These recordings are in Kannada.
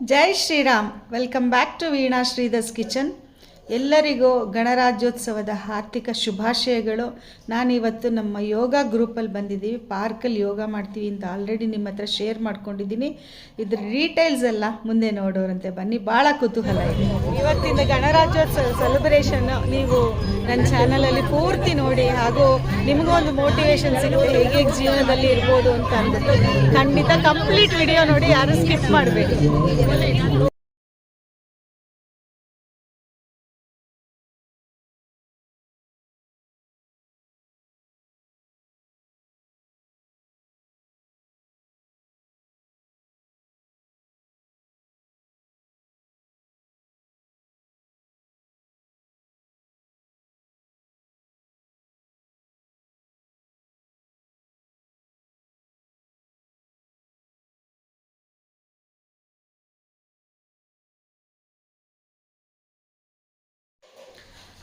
जय Shri Ram welcome back to Veena Sridhar kitchen ಎಲ್ಲರಿಗೂ ಗಣರಾಜ್ಯೋತ್ಸವದ ಆರ್ಥಿಕ ಶುಭಾಶಯಗಳು. ನಾನಿವತ್ತು ನಮ್ಮ ಯೋಗ ಗ್ರೂಪಲ್ಲಿ ಬಂದಿದ್ದೀವಿ. ಪಾರ್ಕಲ್ಲಿ ಯೋಗ ಮಾಡ್ತೀವಿ ಅಂತ ಆಲ್ರೆಡಿ ನಿಮ್ಮ ಹತ್ರ ಶೇರ್ ಮಾಡ್ಕೊಂಡಿದ್ದೀನಿ. ಇದ್ರ ಡೀಟೇಲ್ಸ್ ಎಲ್ಲ ಮುಂದೆ ನೋಡೋರಂತೆ. ಬನ್ನಿ ಭಾಳ ಕುತೂಹಲ ಇದೆ. ಇವತ್ತಿನ ಗಣರಾಜ್ಯೋತ್ಸವ ಸೆಲೆಬ್ರೇಷನ್ ನೀವು ನನ್ನ ಚಾನಲಲ್ಲಿ ಪೂರ್ತಿ ನೋಡಿ, ಹಾಗೂ ನಿಮಗೂ ಒಂದು ಮೋಟಿವೇಶನ್ ಸಿಗುತ್ತೆ ಹೇಗೆ ಜೀವನದಲ್ಲಿ ಇರ್ಬೋದು ಅಂತ ಅಂದ್ಬಿಟ್ಟು ಖಂಡಿತ ಕಂಪ್ಲೀಟ್ ವಿಡಿಯೋ ನೋಡಿ, ಯಾರು ಸ್ಕಿಪ್ ಮಾಡಬೇಡಿ.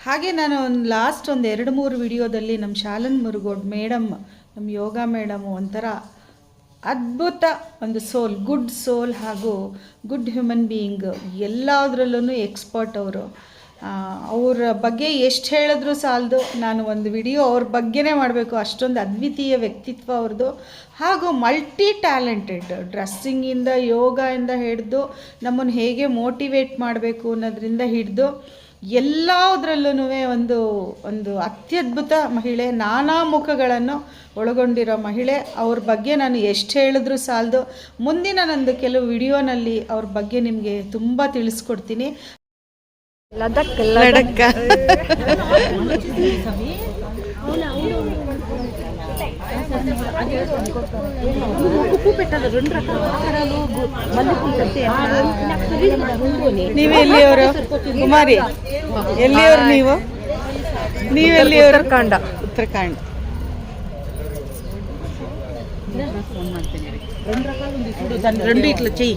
ಹಾಗೆ ನಾನು ಒಂದು ಲಾಸ್ಟ್ ಒಂದು ಎರಡು ಮೂರು ವಿಡಿಯೋದಲ್ಲಿ ನಮ್ಮ ಶಾಲನ್ ಮುರುಗೋಡ್ ಮೇಡಮ್ ನಮ್ಮ ಯೋಗ ಮೇಡಮ್ ಒಂಥರ ಅದ್ಭುತ ಒಂದು ಸೋಲ್, ಗುಡ್ ಸೋಲ್ ಹಾಗೂ ಗುಡ್ ಹ್ಯೂಮನ್ ಬೀಯಿಂಗ್ ಎಲ್ಲದರಲ್ಲೂ ಎಕ್ಸ್ಪರ್ಟ್ ಅವರು. ಅವರ ಬಗ್ಗೆ ಎಷ್ಟು ಹೇಳಿದ್ರೂ ಸಾಲದು, ನಾನು ಒಂದು ವಿಡಿಯೋ ಅವ್ರ ಬಗ್ಗೆನೇ ಮಾಡಬೇಕು, ಅಷ್ಟೊಂದು ಅದ್ವಿತೀಯ ವ್ಯಕ್ತಿತ್ವ ಅವ್ರದ್ದು ಹಾಗೂ ಮಲ್ಟಿ ಟ್ಯಾಲೆಂಟೆಡ್ ಡ್ರೆಸ್ಸಿಂಗಿಂದ ಇಂದ ಹಿಡಿದು ನಮ್ಮನ್ನು ಹೇಗೆ ಮೋಟಿವೇಟ್ ಮಾಡಬೇಕು ಅನ್ನೋದ್ರಿಂದ ಹಿಡಿದು ಎಲ್ಲದರಲ್ಲೂ ಒಂದು ಒಂದು ಅತ್ಯದ್ಭುತ ಮಹಿಳೆ ನಾನಾ ಮುಖಗಳನ್ನು ಒಳಗೊಂಡಿರೋ ಮಹಿಳೆ. ಅವ್ರ ಬಗ್ಗೆ ನಾನು ಎಷ್ಟು ಹೇಳಿದ್ರು ಸಾಲದು. ಮುಂದಿನ ನಂದು ಕೆಲವು ವಿಡಿಯೋನಲ್ಲಿ ಅವ್ರ ಬಗ್ಗೆ ನಿಮಗೆ ತುಂಬ ತಿಳಿಸ್ಕೊಡ್ತೀನಿ. ಲಡಕ್ ಲಡಕ್ಕ పువ్వు పెట్టాలి రెండు రకాల ఆకారాలు మల్లెపూలు పెడితే నీవు వెళ్ళి ఎవరు కుమారి వెళ్ళి ఎవరు నీవు? నీవు వెళ్ళి ఎవరు ఉత్తరాఖండ. ఉత్తరాఖండ్. రెండు రకాలు ఉంది. చూడు దాన్ని రెండు ఇట్లా చెయ్యి.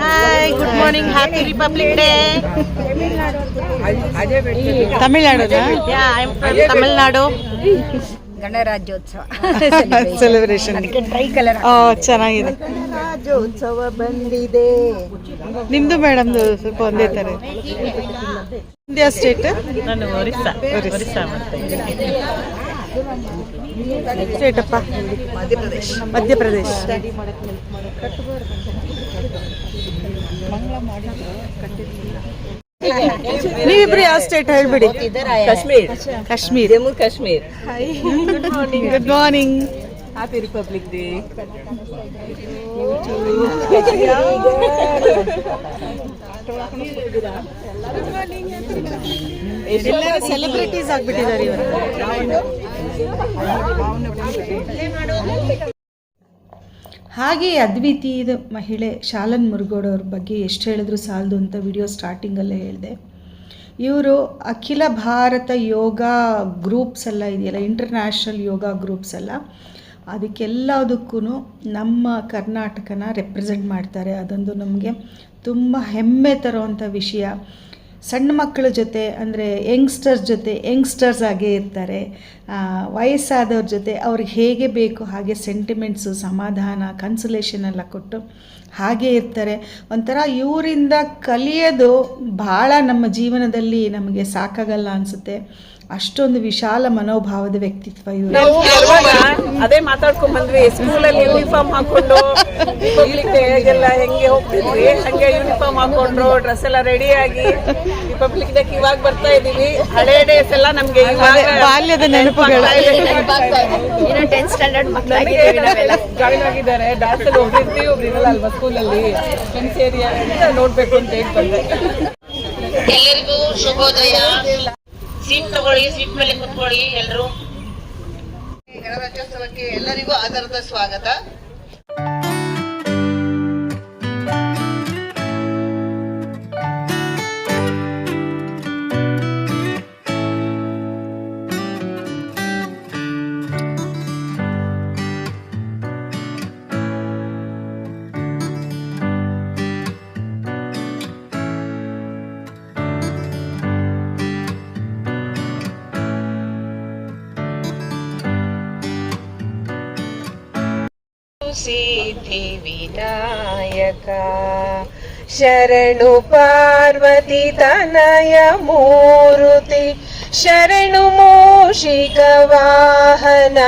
Hi good morning happy republic day ತಮಿಳ್ನಾಡುನಾ yeah I am from Tamil Nadu ಗಣರಾಜ್ಯೋತ್ಸವ ಸೆಲೆಬ್ರೇಷನ್ ಟ್ರೈ ಕಲರ್ ಓ ಚೆನ್ನಾಗಿದೆ ಗಣರಾಜ್ಯೋತ್ಸವ ಬಂದಿದೆ ನಿಮ್ದು ಮೇಡಮ್ದು ಸ್ವಲ್ಪ ಒಂದೇ ಥರ ಇಂಡಿಯಾ ಸ್ಟೇಟ್ ನಾನು ಒರಿಸ್ಸಾ ಒರಿಸ್ಸಾ. ಒರಿಸ್ಸಾ ಸ್ಟೇಟ್ ಅಪ್ಪ ಮಧ್ಯಪ್ರದೇಶ. ಮಧ್ಯಪ್ರದೇಶ ನೀವಿಬ್ರು ಯಾವ ಸ್ಟೇಟ್ ಹೇಳ್ಬಿಡಿ? Kashmir. Kashmir. Jammu Kashmir. Good morning happy republic day ಎಲ್ಲರೂ ಸೆಲೆಬ್ರಿಟೀಸ್ ಆಗ್ಬಿಟ್ಟಿದ್ದಾರೆ ಇವತ್ತು ಹಾಗೆ ಅದ್ವಿತೀಯದ ಮಹಿಳೆ ಶಾಲನ್ ಮುರುಗೋಡ್ ಅವ್ರ ಬಗ್ಗೆ ಎಷ್ಟು ಹೇಳಿದ್ರು ಸಾಲದು ಅಂತ ವಿಡಿಯೋ ಸ್ಟಾರ್ಟಿಂಗಲ್ಲೇ ಹೇಳಿದೆ. ಇವರು ಅಖಿಲ ಭಾರತ ಯೋಗ ಗ್ರೂಪ್ಸ್ ಎಲ್ಲ ಇದೆಯಲ್ಲ, ಇಂಟರ್ನ್ಯಾಷನಲ್ ಯೋಗ ಗ್ರೂಪ್ಸ್ ಎಲ್ಲ ಅದಕ್ಕೆಲ್ಲದಕ್ಕೂ ನಮ್ಮ ಕರ್ನಾಟಕನ ರೆಪ್ರೆಸೆಂಟ್ ಮಾಡ್ತಾರೆ. ಅದೊಂದು ನಮಗೆ ತುಂಬ ಹೆಮ್ಮೆ ತರುವಂಥ ವಿಷಯ. ಸಣ್ಣ ಮಕ್ಕಳ ಜೊತೆ, ಅಂದರೆ ಯಂಗ್ಸ್ಟರ್ಸ್ ಜೊತೆ ಯಂಗ್ಸ್ಟರ್ಸ್ ಆಗೇ ಇರ್ತಾರೆ. ವಯಸ್ಸಾದವ್ರ ಜೊತೆ ಅವ್ರಿಗೆ ಹೇಗೆ ಬೇಕು ಹಾಗೆ ಸೆಂಟಿಮೆಂಟ್ಸು ಸಮಾಧಾನ ಕನ್ಸುಲೇಷನ್ ಎಲ್ಲ ಕೊಟ್ಟು ಹಾಗೆ ಇರ್ತಾರೆ. ಒಂಥರ ಇವರಿಂದ ಕಲಿಯೋದು ಭಾಳ ನಮ್ಮ ಜೀವನದಲ್ಲಿ ನಮಗೆ ಸಾಕಾಗಲ್ಲ ಅನಿಸುತ್ತೆ. ಅಷ್ಟೊಂದು ವಿಶಾಲ ಮನೋಭಾವದ ವ್ಯಕ್ತಿತ್ವ ಇವರು ಅದೇ ಮಾತಾಡ್ಕೊಂಡ್ ಬಂದ್ವಿ ಸ್ಕೂಲಲ್ಲಿ ಯೂನಿಫಾರ್ಮ್ ಹಾಕೊಂಡು ರಿಪಬ್ಲಿಕ್ ಡೇಗೆಲ್ಲ ಹೆಂಗೆ ಹೋಗ್ತಿದ್ವಿ ಹಂಗೆ ಯೂನಿಫಾರ್ಮ್ ಹಾಕೊಂಡ್ರು ಡ್ರೆಸ್ ಎಲ್ಲ ರೆಡಿ ಆಗಿ ರಿಪಬ್ಲಿಕ್ ಡೇ ಇವಾಗ ಬರ್ತಾ ಇದೀವಿ. ಹಳೆ ಡೇಸ್ ಎಲ್ಲ ನಮ್ಗೆ ಬಾಲ್ಯದ ನೆನಪುಗಳು. ಟೆಂತ್ ಸ್ಟ್ಯಾಂಡರ್ಡ್ ಜಾಯಿನ್ ಆಗಿದ್ದಾರೆ. ಡ್ಯಾನ್ಸ್ ಅಲ್ಲಿ ಹೋಗಿರ್ತೀವಿ ಒಬ್ರು ಇರಲ್ಲ ಅಲ್ವಾ ಸ್ಕೂಲಲ್ಲಿ ಫ್ರೆಂಡ್ಸ್ ಏರಿಯಾ ನೋಡ್ಬೇಕು ಅಂತ ಹೇಳಿ ಬಂದೆ ಎಲ್ಲರಿಗೂ ಶುಭೋದಯ. ಸೀಟ್ ತಗೊಳ್ಳಿ ಸೀಟ್ ಮೇಲೆ ಕುತ್ಕೊಳ್ಳಿ ಎಲ್ಲರೂ ಗಣರಾಜ್ಯೋತ್ಸವಕ್ಕೆ ಎಲ್ಲರಿಗೂ ಆಧಾರದ ಸ್ವಾಗತ. ಶರಣು ಪಾರ್ವತಿ ತನಯ ಮೂರುತಿ ಶರಣು ಮೋಷಿಕ ವಾಹನ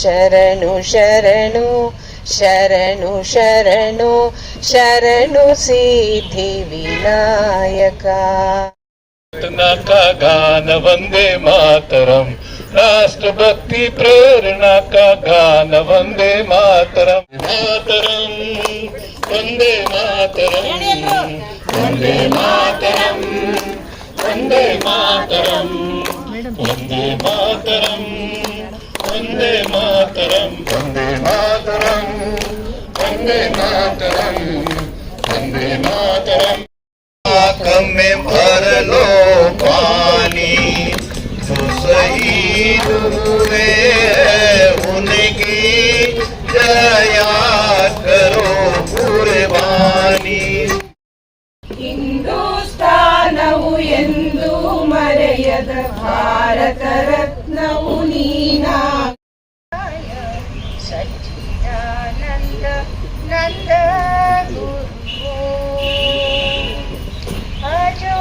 ಶರಣು ಶರಣು ಶರಣು ಶರಣು ಶರಣು ಸಿದ್ಧಿ ವಿನಾಯಕ ಗಾನ ವಂದೇ ಮಾತರಂ ರಾಷ್ಟ್ರಭಕ್ತಿ ಪ್ರೇರಣಾ ಗಾನ ವಂದೇ ಮಾತರಂ ಮಾತರ वंदे मातरम। वंदे मातरम। वंदे मातरम। वंदे मातरम। वंदे मातरम। वंदे मातरम। वंदे मातरम। वंदे मातरम। आकम में भर लो पानी सही दुवे उनकी जया। भारत भारतरत्नमुनीना सच्चिदानन्द नन्द गुरु अजो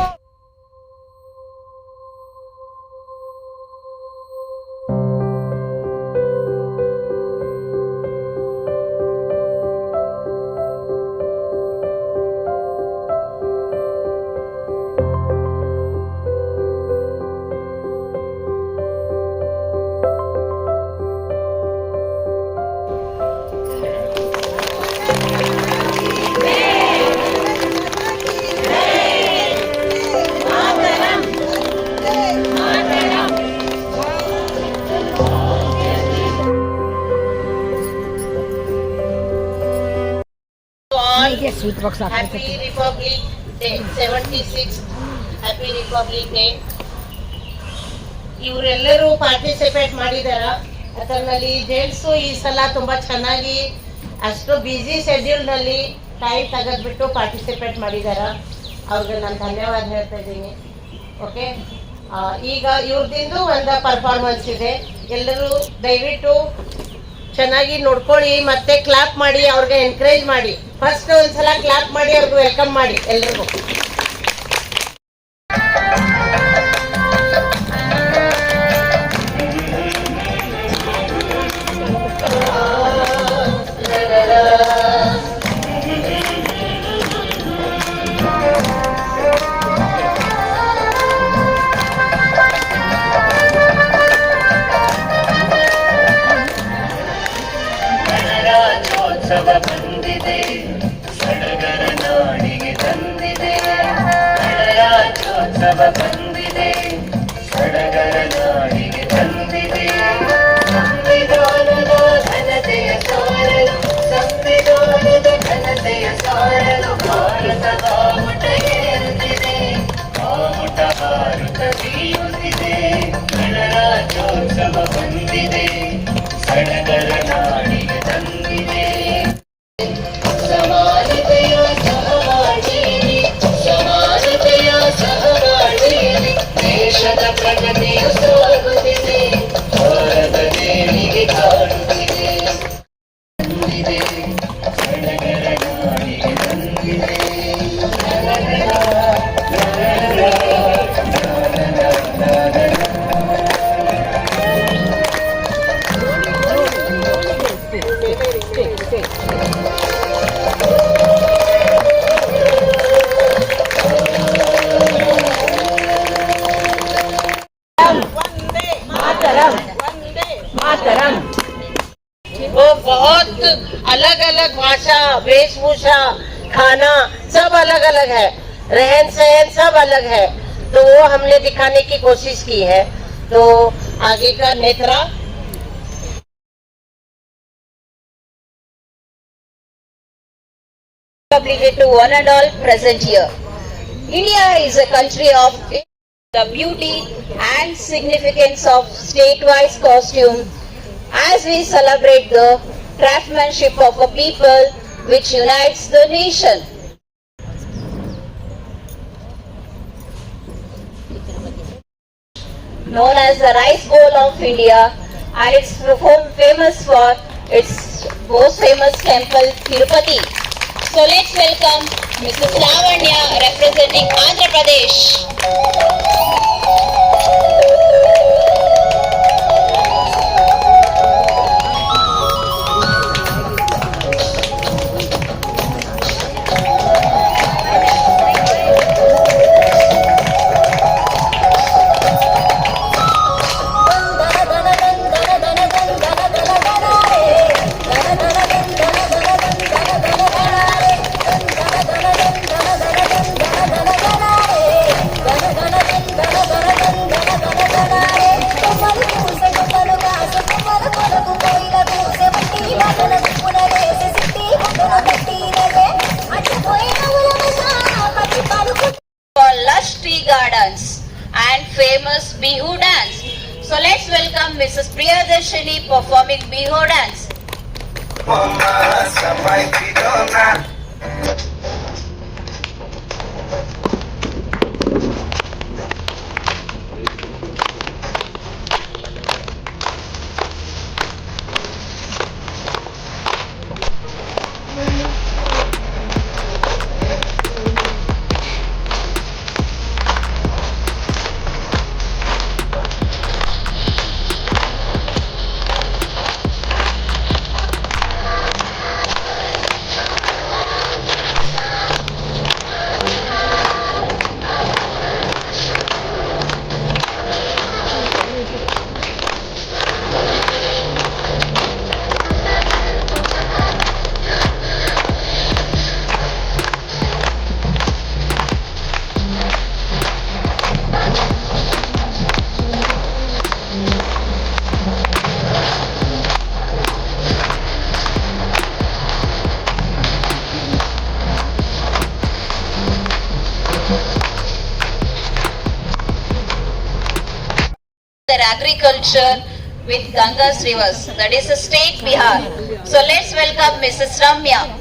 ಅಜೋ happy republic day seventy six happy republic day ಇವರೆಲ್ಲರೂ ಪಾರ್ಟಿಸಿಪೇಟ್ ಮಾಡಿದಾರ. ಅದರಲ್ಲಿ ಜೆಂಟ್ಸು ಈ ಸಲ ತುಂಬಾ ಚೆನ್ನಾಗಿ ಅಷ್ಟು ಬ್ಯುಸಿ ಶೆಡ್ಯೂಲ್ನಲ್ಲಿ ಟೈಮ್ ತೆಗೆದ್ಬಿಟ್ಟು ಪಾರ್ಟಿಸಿಪೇಟ್ ಮಾಡಿದಾರ. ಅವ್ರಿಗೆ ನಾನು ಧನ್ಯವಾದ ಹೇಳ್ತಾ ಇದ್ದೀನಿ. ಓಕೆ ಈಗ ಇವ್ರದ್ದು ಒಂದು ಪರ್ಫಾರ್ಮೆನ್ಸ್ ಇದೆ. ಎಲ್ಲರೂ ದಯವಿಟ್ಟು ಚೆನ್ನಾಗಿ ನೋಡ್ಕೊಳ್ಳಿ, ಮತ್ತೆ ಕ್ಲಾಪ್ ಮಾಡಿ, ಅವ್ರಿಗೆ ಎನ್ಕರೇಜ್ ಮಾಡಿ. ಫಸ್ಟ್ ಒಂದ್ಸಲ ಕ್ಲಾಪ್ ಮಾಡಿ, ಅವ್ರಿಗೆ ವೆಲ್ಕಮ್ ಮಾಡಿ ಎಲ್ರಿಗೂ. रहन सहन सब अलग है तो वो हमने दिखाने की कोशिश की है तो आगे का Netra Public to one and all present here. India is a country of the beauty and significance of state-wise costume as we celebrate the craftsmanship of a people which unites the nation. Known as the rice bowl of India and it's famous for its most famous temple, Tirupati. So let's welcome Mrs. Lavanya representing Andhra Pradesh. Their agriculture with Ganga's rivers. That is the state Bihar. So let's welcome Mrs. Ramya.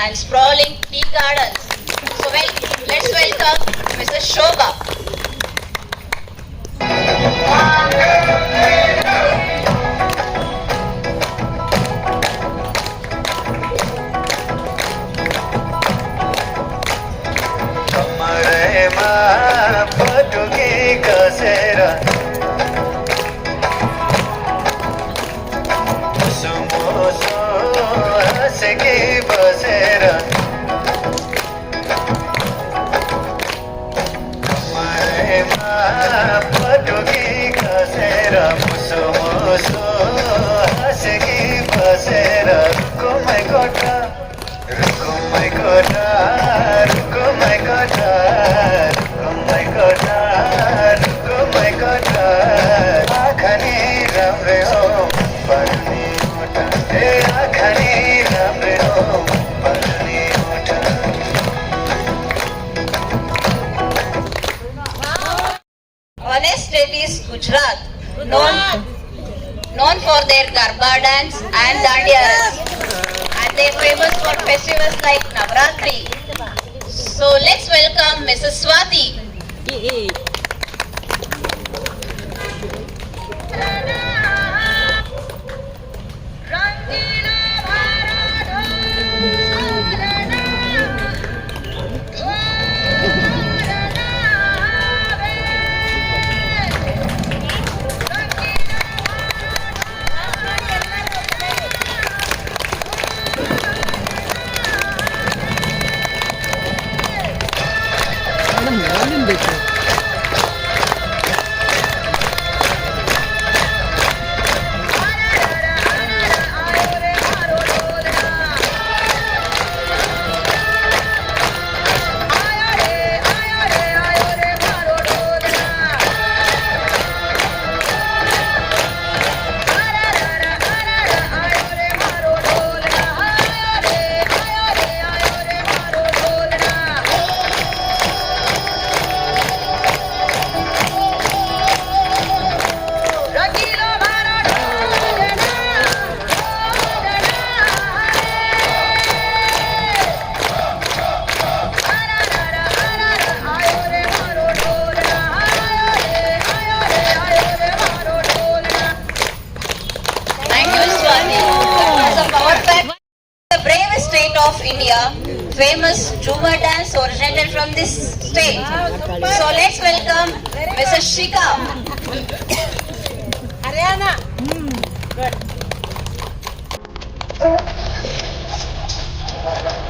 and sprawling tea gardens. So well, let's welcome Mrs. Shobha. Come on, their Garba dance and Dandiya. And they're famous for festivals like Navratri. So let's welcome Mrs. Swati. So let's welcome Mrs. Shika. Ariana. Mm. Good.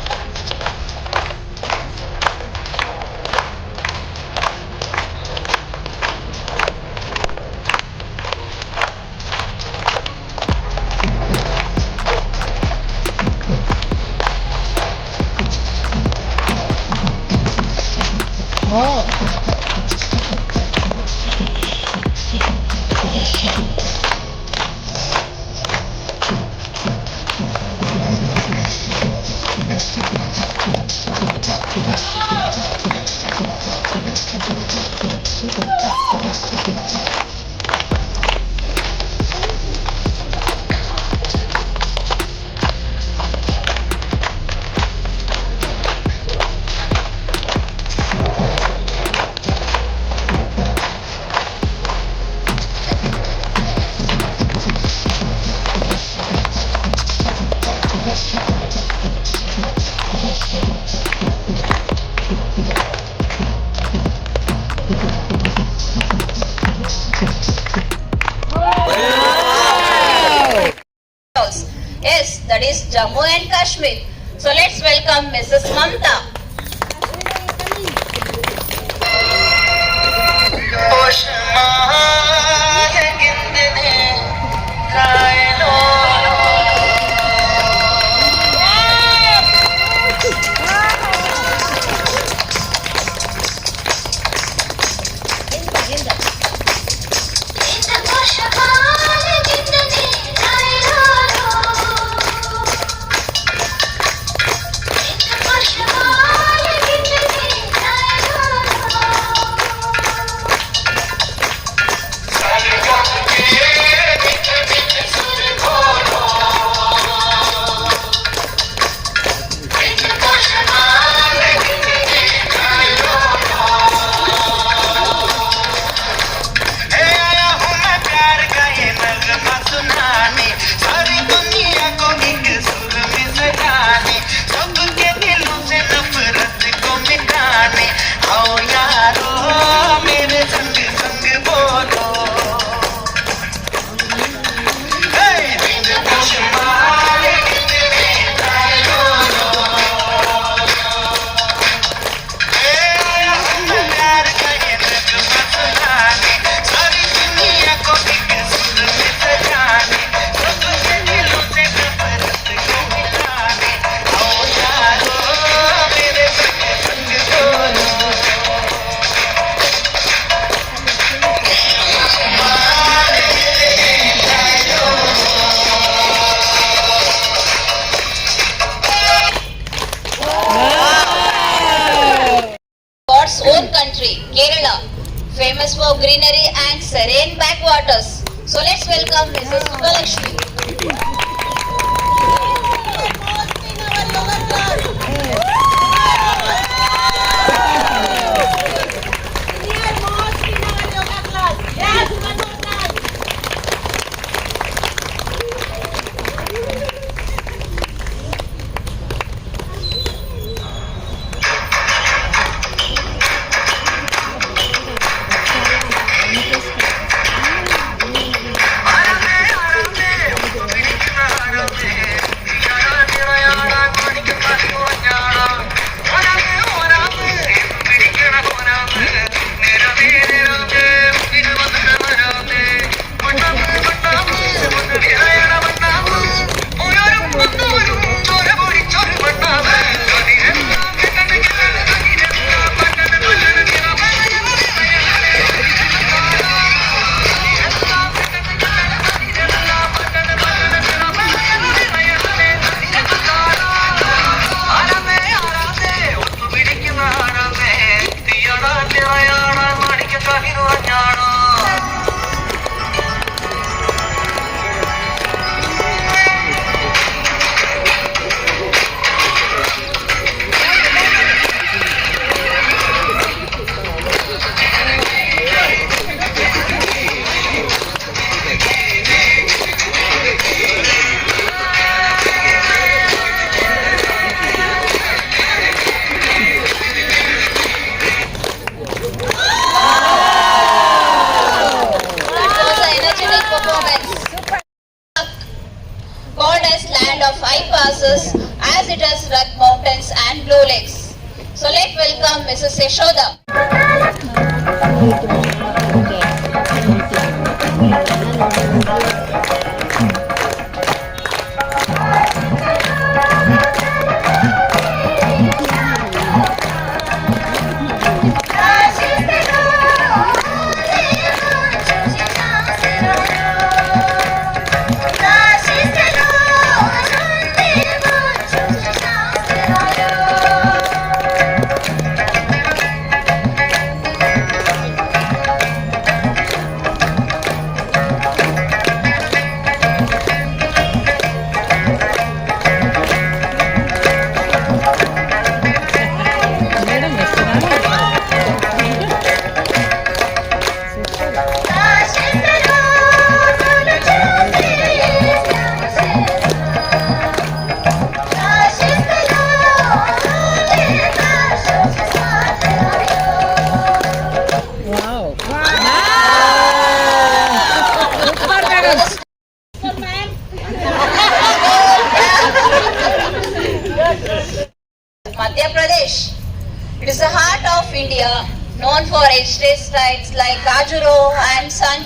famous for greenery and serene backwaters. So let's welcome Mrs. Subbalakshmi.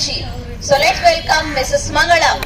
So let's welcome Mrs. Mangalam.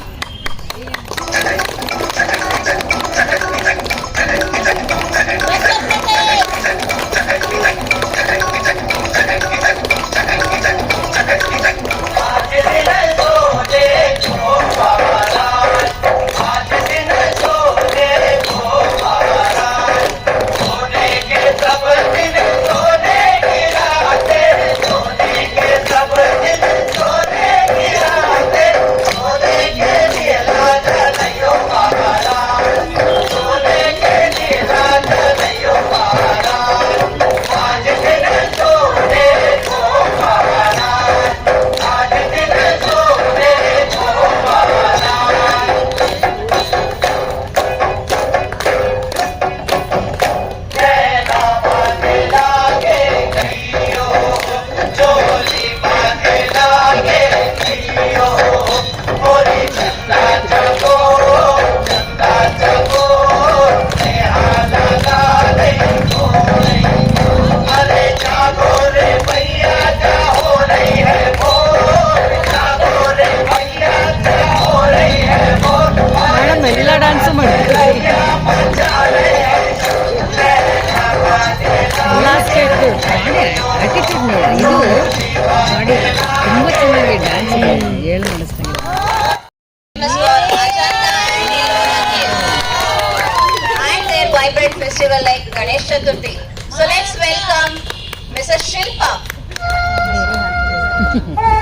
Chaturthi. So let's welcome Mrs. Shilpa.